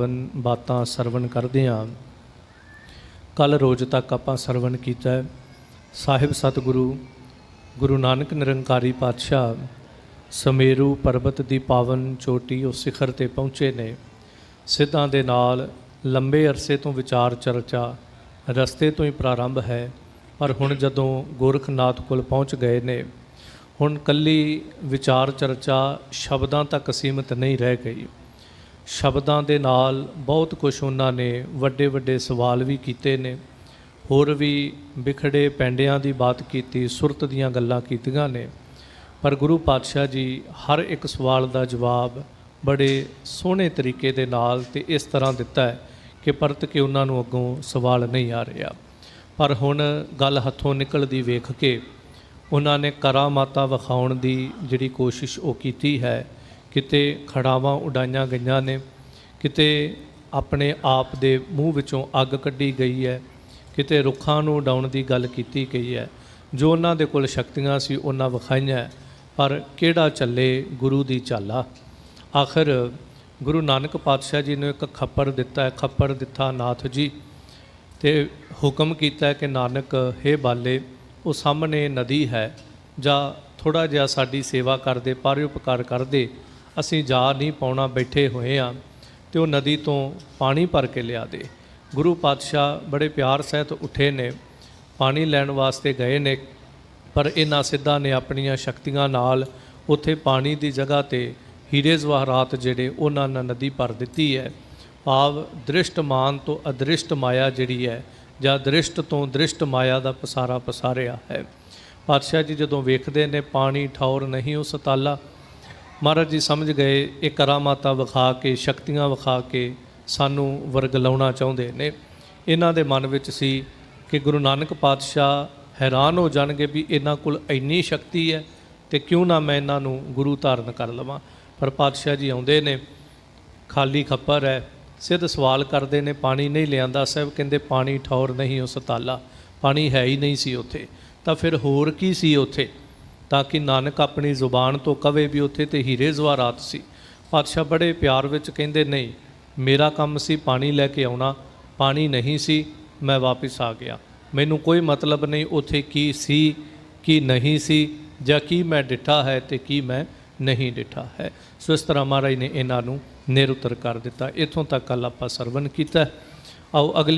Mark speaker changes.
Speaker 1: One ਬਾਤਾਂ ਸਰਵਣ ਕਰਦੇ ਹਾਂ ਕੱਲ ਰੋਜ਼ ਤੱਕ ਆਪਾਂ ਸਰਵਣ ਕੀਤਾ ਸਾਹਿਬ ਸਤਿਗੁਰੂ, ਗੁਰੂ ਨਾਨਕ ਨਿਰੰਕਾਰੀ ਪਾਤਸ਼ਾਹ, ਸਮੇਰੂ ਪਰਬਤ ਦੀ ਪਾਵਨ ਚੋਟੀ ਉਸ ਸਿਖਰ ਤੇ ਪਹੁੰਚੇ ਨੇ। ਸਿੱਧਾਂ ਦੇ ਨਾਲ ਲੰਬੇ ਅਰਸੇ ਤੋਂ ਵਿਚਾਰ ਚਰਚਾ ਰਸਤੇ ਤੋਂ ਹੀ ਪ੍ਰਾਰੰਭ ਹੈ। ਪਰ ਹੁਣ ਜਦੋਂ ਗੋਰਖਨਾਥ ਕੋਲ ਪਹੁੰਚ ਗਏ ਨੇ, ਹੁਣ ਕੱਲੀ ਵਿਚਾਰ ਚਰਚਾ ਸ਼ਬਦਾਂ ਤੱਕ ਸੀਮਿਤ ਨਹੀਂ ਰਹਿ ਗਈ। ਸ਼ਬਦਾਂ ਦੇ ਨਾਲ ਬਹੁਤ ਕੁਝ ਉਹਨਾਂ ਨੇ ਵੱਡੇ ਵੱਡੇ ਸਵਾਲ ਵੀ ਕੀਤੇ ਨੇ। ਹੋਰ ਵੀ ਵਿਖੜੇ ਪੈਂਡਿਆਂ ਦੀ ਬਾਤ ਕੀਤੀ, ਸੁਰਤ ਦੀਆਂ ਗੱਲਾਂ ਕੀਤੀਆਂ ਨੇ। ਪਰ ਗੁਰੂ ਪਾਤਸ਼ਾਹ ਜੀ ਹਰ ਇੱਕ ਸਵਾਲ ਦਾ ਜਵਾਬ ਬੜੇ ਸੋਹਣੇ ਤਰੀਕੇ ਦੇ ਨਾਲ ਤੇ ਇਸ ਤਰ੍ਹਾਂ ਦਿੱਤਾ ਹੈ ਕਿ ਪਰਤ ਕੇ ਉਹਨਾਂ ਨੂੰ ਅੱਗੋਂ ਸਵਾਲ ਨਹੀਂ ਆ ਰਿਹਾ। ਪਰ ਹੁਣ ਗੱਲ ਹੱਥੋਂ ਨਿਕਲਦੀ ਵੇਖ ਕੇ ਉਹਨਾਂ ਨੇ ਕਰਾਮਾਤਾ ਵਿਖਾਉਣ ਦੀ ਜਿਹੜੀ ਕੋਸ਼ਿਸ਼ ਉਹ ਕੀਤੀ ਹੈ ਕਿਤੇ ਖੜਾਵਾਂ ਉਡਾਈਆਂ ਗਈਆਂ ਨੇ, ਕਿਤੇ ਆਪਣੇ ਆਪ ਦੇ ਮੂੰਹ ਵਿੱਚੋਂ ਅੱਗ ਕੱਢੀ ਗਈ ਹੈ, ਕਿਤੇ ਰੁੱਖਾਂ ਨੂੰ ਉਡਾਉਣ ਦੀ ਗੱਲ ਕੀਤੀ ਗਈ ਹੈ। ਜੋ ਉਹਨਾਂ ਦੇ ਕੋਲ ਸ਼ਕਤੀਆਂ ਸੀ, ਉਹਨਾਂ ਵਿਖਾਈਆਂ। ਪਰ ਕਿਹੜਾ ਚੱਲੇ ਗੁਰੂ ਦੀ ਚਾਲਾ? ਆਖਰ ਗੁਰੂ ਨਾਨਕ ਪਾਤਸ਼ਾਹ ਜੀ ਨੇ ਇੱਕ ਖੱਪਰ ਦਿੱਤਾ ਹੈ ਖੱਪਰ ਦਿੱਤਾ ਨਾਥ ਜੀ ਤੇ ਹੁਕਮ ਕੀਤਾ ਕਿ ਨਾਨਕ, ਹੈ ਬਾਲੇ, ਉਹ ਸਾਹਮਣੇ ਨਦੀ ਹੈ, ਜਾਂ ਥੋੜਾ ਜਿਹਾ ਸਾਡੀ ਸੇਵਾ ਕਰਦੇ ਪਰਉਪਕਾਰ ਕਰਦੇ ਅਸੀਂ ਜਾ ਨਹੀਂ ਪਾਉਣਾ, ਬੈਠੇ ਹੋਏ ਆ ਤੇ ਉਹ ਨਦੀ ਤੋਂ ਪਾਣੀ ਭਰ ਕੇ ਲਿਆ ਦੇ। ਗੁਰੂ ਪਾਤਸ਼ਾਹ ਬੜੇ ਪਿਆਰ ਸਹਿਤ ਉੱਠੇ ਨੇ, ਪਾਣੀ ਲੈਣ ਵਾਸਤੇ ਗਏ ਨੇ, ਪਰ ਇਹਨਾਂ ਸਿੱਧਾਂ ਨੇ ਆਪਣੀਆਂ ਸ਼ਕਤੀਆਂ ਨਾਲ ਉੱਥੇ ਪਾਣੀ ਦੀ ਜਗ੍ਹਾ ਤੇ ਹੀਰੇ ਜਵਾਹਰਾਤ ਜਿਹੜੇ ਉਹਨਾਂ ਨਾਲ ਨਦੀ ਭਰ ਦਿੱਤੀ ਹੈ। ਭਾਵ ਦ੍ਰਿਸ਼ਟ ਮਾਨ ਤੋਂ ਅਦ੍ਰਿਸ਼ਟ ਮਾਇਆ ਜਿਹੜੀ ਹੈ ਜਾਂ ਦ੍ਰਿਸ਼ਟ ਤੋਂ ਦ੍ਰਿਸ਼ਟ ਮਾਇਆ ਦਾ ਪਸਾਰਾ ਪਸਾਰਿਆ ਹੈ। ਪਾਤਸ਼ਾਹ ਜੀ ਜਦੋਂ ਵੇਖਦੇ ਨੇ ਪਾਣੀ ਠੌਰ ਨਹੀਂ ਉਸ ਤਾਲਾ ਮਹਾਰਾਜ ਜੀ ਸਮਝ ਗਏ, ਇਹ ਕਰਾਮਾਤਾ ਵਿਖਾ ਕੇ, ਸ਼ਕਤੀਆਂ ਵਿਖਾ ਕੇ ਸਾਨੂੰ ਵਰਗਲਾਉਣਾ ਚਾਹੁੰਦੇ ਨੇ। ਇਹਨਾਂ ਦੇ ਮਨ ਵਿੱਚ ਸੀ ਕਿ ਗੁਰੂ ਨਾਨਕ ਪਾਤਸ਼ਾਹ ਹੈਰਾਨ ਹੋ ਜਾਣਗੇ ਵੀ ਇਹਨਾਂ ਕੋਲ ਇੰਨੀ ਸ਼ਕਤੀ ਹੈ ਤੇ ਕਿਉਂ ਨਾ ਮੈਂ ਇਹਨਾਂ ਨੂੰ ਗੁਰੂ ਧਾਰਨ ਕਰ ਲਵਾਂ। ਪਰ ਪਾਤਸ਼ਾਹ ਜੀ ਆਉਂਦੇ ਨੇ, ਖਾਲੀ ਖੱਪਰ ਹੈ, ਸਿੱਧ ਸਵਾਲ ਕਰਦੇ ਨੇ, ਪਾਣੀ ਨਹੀਂ ਲਿਆਂਦਾ ਸਾਹਿਬ, ਕਹਿੰਦੇ ਪਾਣੀ ਠੌਰ ਨਹੀਂ ਉਸ ਤਾਲਾ ਪਾਣੀ ਹੈ ਹੀ ਨਹੀਂ ਸੀ ਉੱਥੇ। ਤਾਂ ਫਿਰ ਹੋਰ ਕੀ ਸੀ ਉੱਥੇ? ਤਾਂ ਕਿ ਨਾਨਕ ਆਪਣੀ ਜ਼ੁਬਾਨ ਤੋਂ ਕਵੇ ਵੀ ਉੱਥੇ ਤੇ ਹੀਰੇ ਜ਼ਵਾਰਾਤ ਸੀ। ਪਾਤਸ਼ਾਹ ਬੜੇ ਪਿਆਰ ਵਿੱਚ ਕਹਿੰਦੇ, ਨਹੀਂ, ਮੇਰਾ ਕੰਮ ਸੀ ਪਾਣੀ ਲੈ ਕੇ ਆਉਣਾ, ਪਾਣੀ ਨਹੀਂ ਸੀ, ਮੈਂ ਵਾਪਸ ਆ ਗਿਆ। ਮੈਨੂੰ ਕੋਈ ਮਤਲਬ ਨਹੀਂ ਉੱਥੇ ਕੀ ਸੀ, ਕੀ ਨਹੀਂ ਸੀ, ਜਾਂ ਕੀ ਮੈਂ ਡਿੱਠਾ ਹੈ ਤੇ ਕੀ ਮੈਂ ਨਹੀਂ ਡਿੱਠਾ ਹੈ। ਸੋ ਇਸ ਤਰ੍ਹਾਂ ਮਹਾਰਾਜ ਨੇ ਇਹਨਾਂ ਨੂੰ ਨਿਰੁੱਤਰ ਕਰ ਦਿੱਤਾ। ਇਥੋਂ ਤੱਕ ਕੱਲ ਆਪਾਂ ਸਰਵਨ ਕੀਤਾ। ਆਓ ਅਗਲੀ